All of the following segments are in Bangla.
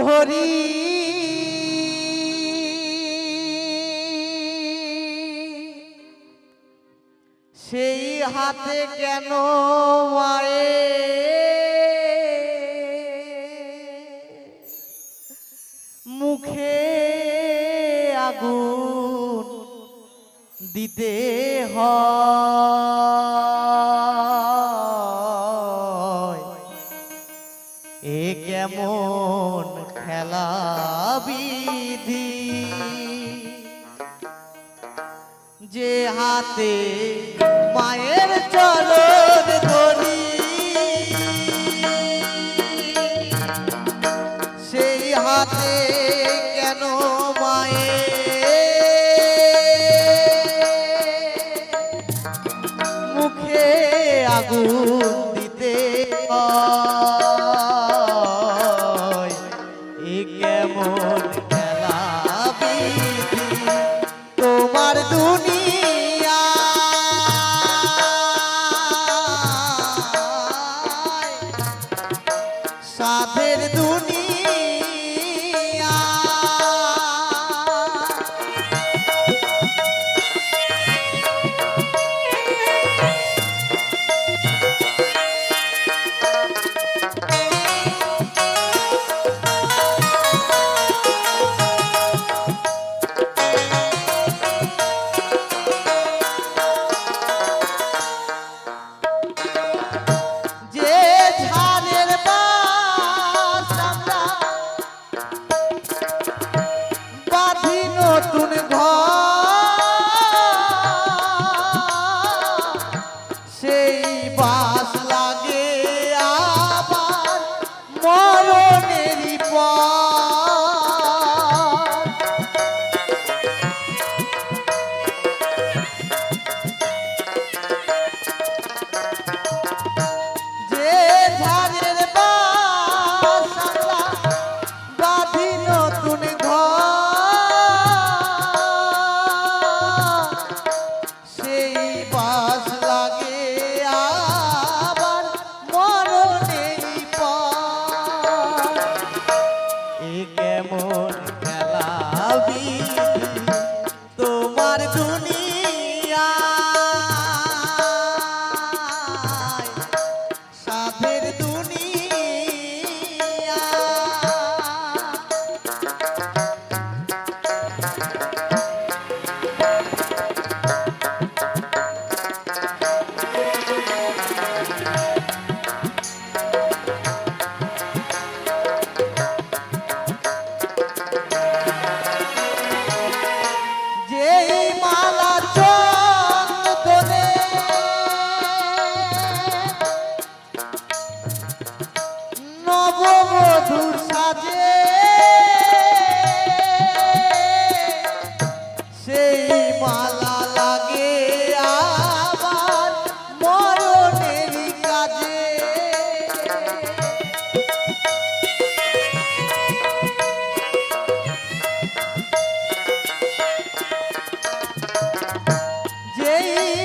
ধরি। সেই হাতে কেন মায়ে মুখে আগুন দিতে হয়। এ কেমন খেলা বিধি? যে হাতে মায়ের চলন ধরি, সেই হাতে কেন মায়ের মুখে আগুন দিতে হয়?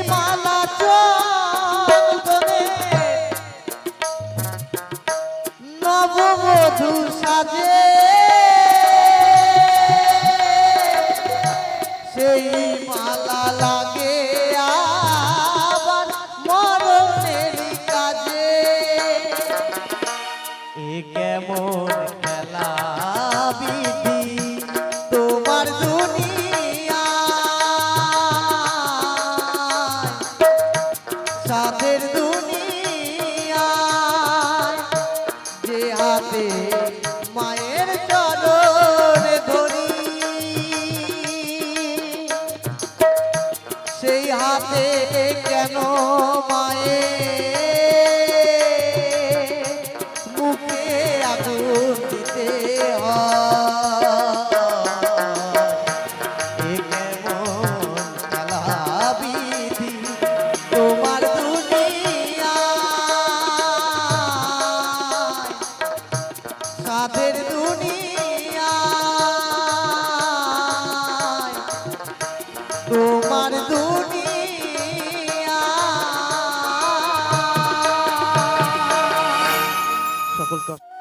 মালা চা কলকাতা